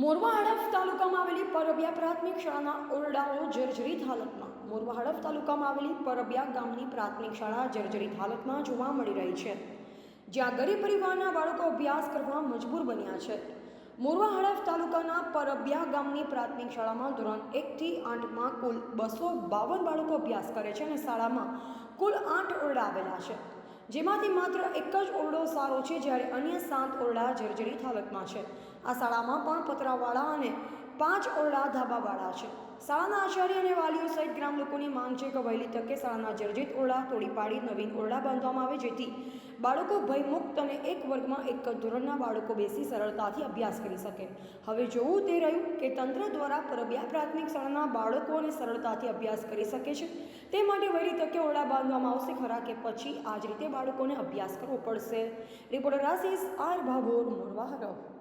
મોરવા હડફ તાલુકામાં આવેલી પરબિયા પ્રાથમિક શાળાના ઓરડાઓ જર્જરિત હાલતમાં. મોરવા હડફ તાલુકામાં આવેલી પરબિયા ગામની પ્રાથમિક શાળા જર્જરિત હાલતમાં જોવા મળી રહી છે. જ્યાં ગરીબ પરિવારના બાળકો અભ્યાસ કરવા મજબૂર બન્યા છે. મોરવા હડફ તાલુકાના પરબિયા ગામની પ્રાથમિક શાળામાં ધોરણ એકથી આઠમાં કુલ બસો બાવન બાળકો અભ્યાસ કરે છે અને શાળામાં કુલ આઠ ઓરડા આવેલા છે. જેમાંથી માત્ર એક જ ઓરડો સારો છે જ્યારે અન્ય સાત ઓરડા જર્જરિત હાલતમાં છે. આ શાળામાં પણ પતરાવાળા અને પાંચ ઓરડા ધાબાવાળા છે. શાળાના આચાર્ય અને વાલીઓ સહિત ગ્રામ લોકોની માંગ છે કે વહેલી તકે શાળાના જર્જિત ઓરડા તોડી પાડી નવીન ઓરડા બાંધવામાં આવે જેથી બાળકો ભયમુક્ત અને એક વર્ગમાં એક જ ધોરણના બાળકો બેસી સરળતાથી અભ્યાસ કરી શકે. હવે જોવું તે રહ્યું કે તંત્ર દ્વારા પરબિયા પ્રાથમિક શાળાના બાળકોને સરળતાથી અભ્યાસ કરી શકે છે. તે માટે વહેલી તકે ઓરડા બાંધવામાં આવશે ખરા કે પછી આ જ રીતે બાળકોને અભ્યાસ કરવો પડશે. Reporter Ashish R Bhabhor હરવ.